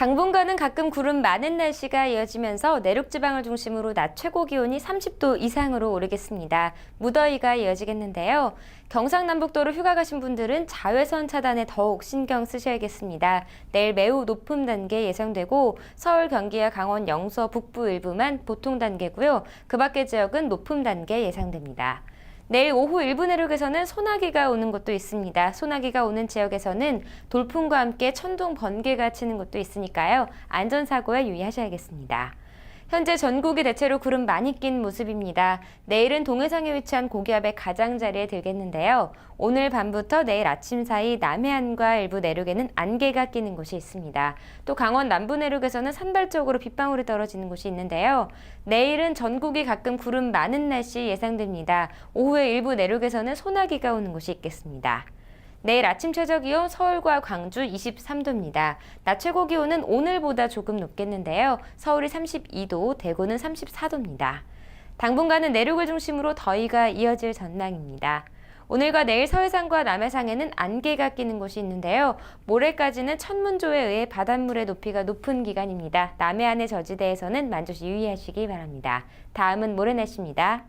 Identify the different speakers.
Speaker 1: 당분간은 가끔 구름 많은 날씨가 이어지면서 내륙 지방을 중심으로 낮 최고 기온이 30도 이상으로 오르겠습니다. 무더위가 이어지겠는데요. 경상남북도로 휴가 가신 분들은 자외선 차단에 더욱 신경 쓰셔야겠습니다. 내일 매우 높음 단계 예상되고 서울, 경기와 강원, 영서 북부 일부만 보통 단계고요. 그 밖의 지역은 높음 단계 예상됩니다. 내일 오후 일부 내륙에서는 소나기가 오는 곳도 있습니다. 소나기가 오는 지역에서는 돌풍과 함께 천둥 번개가 치는 곳도 있으니까요. 안전사고에 유의하셔야겠습니다. 현재 전국이 대체로 구름 많이 낀 모습입니다. 내일은 동해상에 위치한 고기압의 가장자리에 들겠는데요. 오늘 밤부터 내일 아침 사이 남해안과 일부 내륙에는 안개가 끼는 곳이 있습니다. 또 강원 남부 내륙에서는 산발적으로 빗방울이 떨어지는 곳이 있는데요. 내일은 전국이 가끔 구름 많은 날씨 예상됩니다. 오후에 일부 내륙에서는 소나기가 오는 곳이 있겠습니다. 내일 아침 최저 기온 서울과 광주 23도입니다. 낮 최고 기온은 오늘보다 조금 높겠는데요. 서울이 32도, 대구는 34도입니다. 당분간은 내륙을 중심으로 더위가 이어질 전망입니다. 오늘과 내일 서해상과 남해상에는 안개가 끼는 곳이 있는데요. 모레까지는 천문조에 의해 바닷물의 높이가 높은 기간입니다. 남해안의 저지대에서는 만조시 유의하시기 바랍니다. 다음은 모레 날씨입니다.